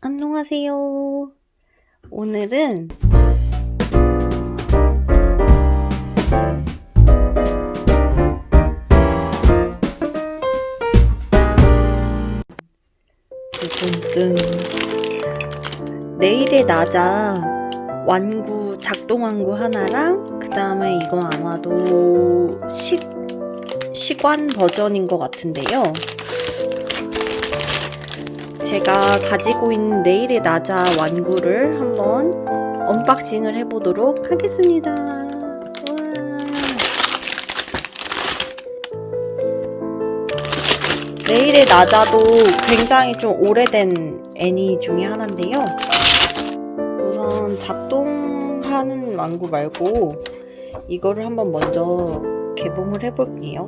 안녕하세요. 오늘은 뜬뜬 내일의 나자 완구 작동 완구 하나랑 그 다음에 이거 아마도 식 시관 버전인 것 같은데요. 제가 가지고 있는 내일의 나자 완구를 한번 언박싱을 해보도록 하겠습니다. 내일의 나자도 굉장히 좀 오래된 애니 중에 하나인데요. 우선 작동하는 완구 말고 이거를 한번 먼저 개봉을 해볼게요.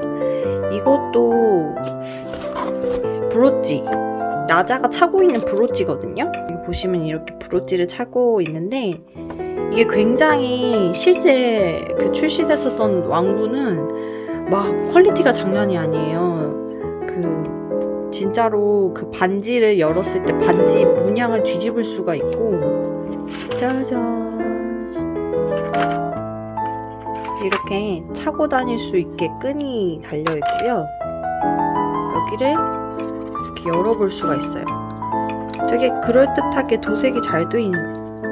이것도 브로치 나자가 차고 있는 브로치거든요. 여기 보시면 이렇게 브로치를 차고 있는데 이게 굉장히 실제 그 출시됐었던 왕구는 막 퀄리티가 장난이 아니에요. 그 진짜로 그 반지를 열었을 때 반지 문양을 뒤집을 수가 있고 짜잔 이렇게 차고 다닐 수 있게 끈이 달려 있고요. 여기를 이렇게 열어볼 수가 있어요. 되게 그럴듯하게 도색이 잘, 돼, 있-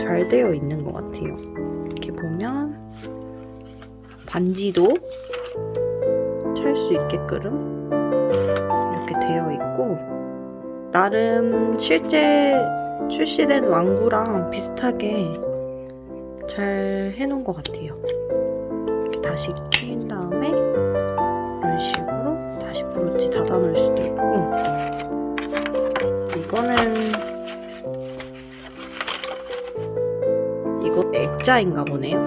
잘 되어 있는 것 같아요. 이렇게 보면 반지도 찰 수 있게끔 이렇게 되어 있고 나름 실제 출시된 왕구랑 비슷하게 잘 해놓은 것 같아요. 다시 끼인 다음에 이런 식으로 다시 브로치 닫아놓을 수도 있고 이거 액자인가 보네요.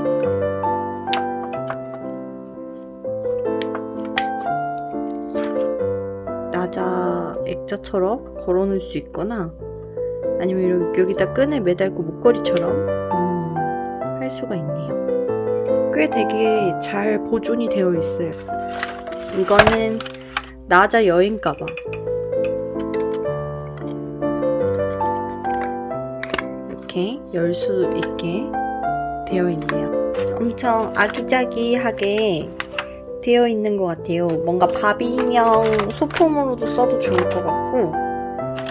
나자 액자처럼 걸어놓을 수 있거나 아니면 여기- 여기다 끈을 매달고 목걸이처럼 음, 할 수가 있네요. 꽤 되게 잘 보존이 되어 있어요. 이거는 나자 여행 가방. 이렇게 열 수 있게 되어 있네요. 엄청 아기자기하게 되어 있는 것 같아요. 뭔가 바비 인형 소품으로도 써도 좋을 것 같고,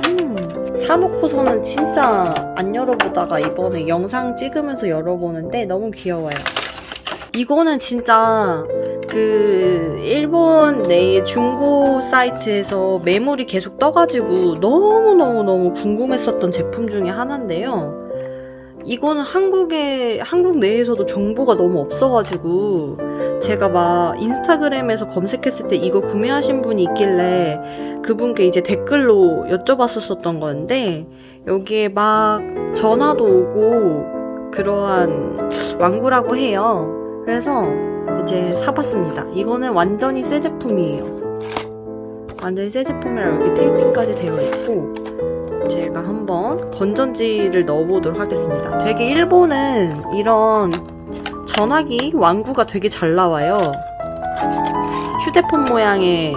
음, 사놓고서는 진짜 안 열어보다가 이번에 영상 찍으면서 열어보는데 너무 귀여워요. 이거는 진짜 그 일본 내 중고 사이트에서 매물이 계속 떠가지고 너무너무너무 궁금했었던 제품 중에 하나인데요. 이거는 한국에, 한국 내에서도 정보가 너무 없어가지고 제가 막 인스타그램에서 검색했을 때 이거 구매하신 분이 있길래 그분께 이제 댓글로 여쭤봤었던 건데 여기에 막 전화도 오고 그러한 왕구라고 해요. 그래서 이제 사봤습니다. 이거는 완전히 새 제품이에요. 완전히 새 제품이라 여기 테이핑까지 되어 있고 제가 한번 건전지를 넣어보도록 하겠습니다. 되게 일본은 이런 전화기 완구가 되게 잘 나와요. 휴대폰 모양의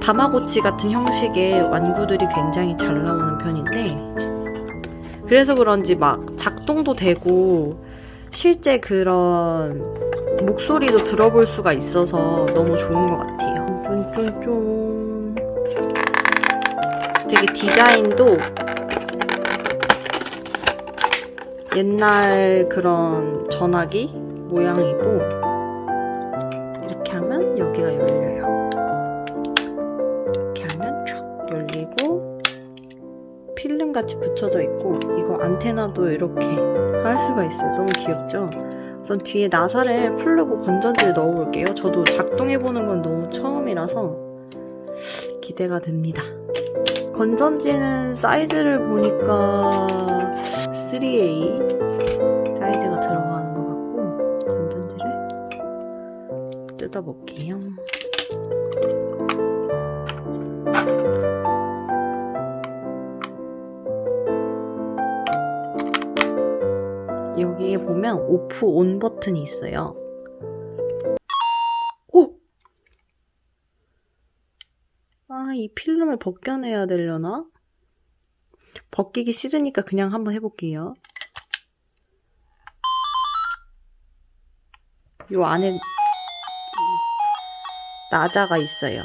다마고치 같은 형식의 완구들이 굉장히 잘 나오는 편인데 그래서 그런지 막 작동도 되고 실제 그런 목소리도 들어볼 수가 있어서 너무 좋은 것 같아요. 쫀쫀쫀. 되게 디자인도 옛날 그런 전화기 모양이고 이렇게 하면 여기가 열려요. 이렇게 하면 촥 열리고 필름 같이 붙여져 있고 이거 안테나도 이렇게 할 수가 있어요. 너무 귀엽죠? 우선 뒤에 나사를 풀르고 건전지를 넣어볼게요. 저도 작동해보는 건 너무 처음이라서 기대가 됩니다. 건전지는 사이즈를 보니까 3A 사이즈가 들어가는 것 같고 건전지를 뜯어볼게요. 여기에 보면 오프 온 버튼이 있어요. 아, 이 필름을 벗겨내야 되려나? 벗기기 싫으니까 그냥 한번 해볼게요. 요 안에 음, 나자가 있어요.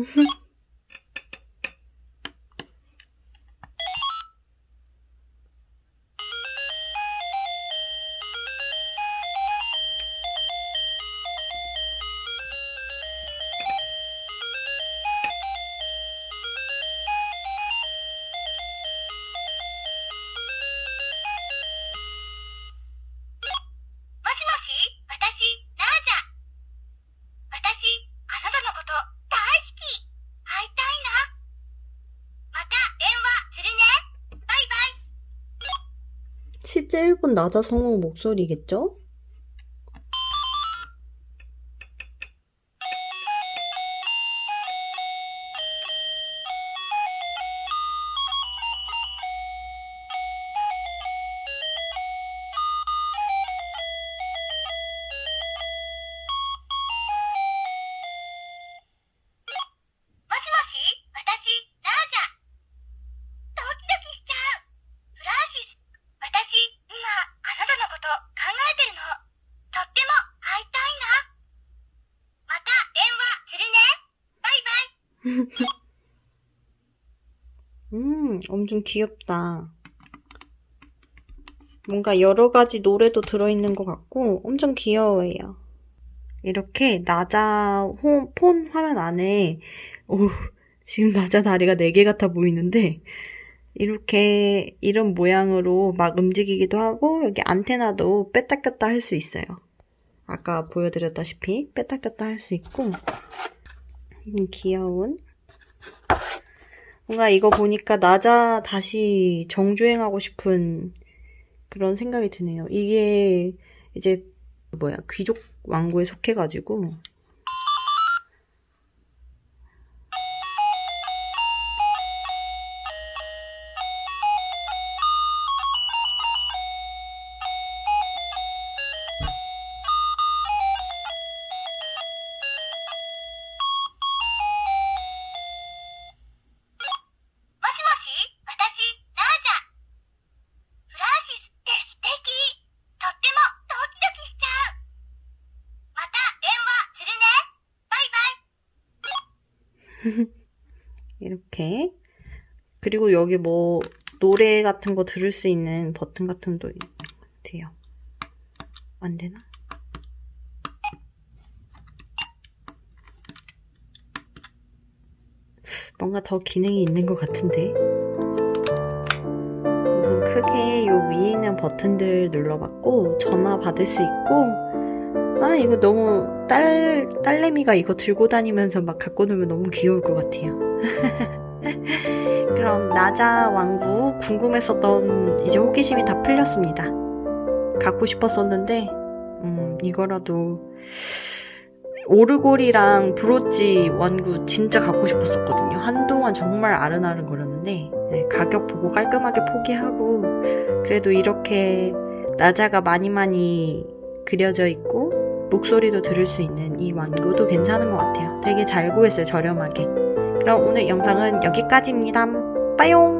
Mm-hmm. 실제 일본 나자 성우 목소리겠죠? 음, 엄청 귀엽다. 뭔가 여러 가지 노래도 들어있는 것 같고 엄청 귀여워요. 이렇게 나자 호- 폰 화면 안에 오, 지금 나자 다리가 4개 같아 보이는데 이렇게 이런 모양으로 막 움직이기도 하고 여기 안테나도 뺐다 꼈다 할 수 있어요. 아까 보여드렸다시피 뺐다 꼈다 할 수 있고 음, 귀여운 뭔가 이거 보니까 나자 다시 정주행하고 싶은 그런 생각이 드네요. 이게 이제 뭐야 귀족 왕국에 속해가지고 이렇게 그리고 여기 뭐 노래 같은 거 들을 수 있는 버튼 같은 도 돼요. 안 되나? 뭔가 더 기능이 있는 것 같은데. 우선 크게 요 위에 있는 버튼들 눌러봤고 전화 받을 수 있고 아 이거 너무 딸 딸내미가 이거 들고 다니면서 막 갖고 놀면 너무 귀여울 것 같아요. 그럼 나자 왕국 궁금했었던 이제 호기심이 다 풀렸습니다. 갖고 싶었었는데 음, 이거라도 오르골이랑 브로치 완구 진짜 갖고 싶었었거든요. 한동안 정말 아른아른 거렸는데 네, 가격 보고 깔끔하게 포기하고 그래도 이렇게 나자가 많이 많이 그려져 있고 목소리도 들을 수 있는 이 완구도 괜찮은 것 같아요. 되게 잘 구했어요, 저렴하게. 그럼 오늘 영상은 여기까지입니다. 빠용!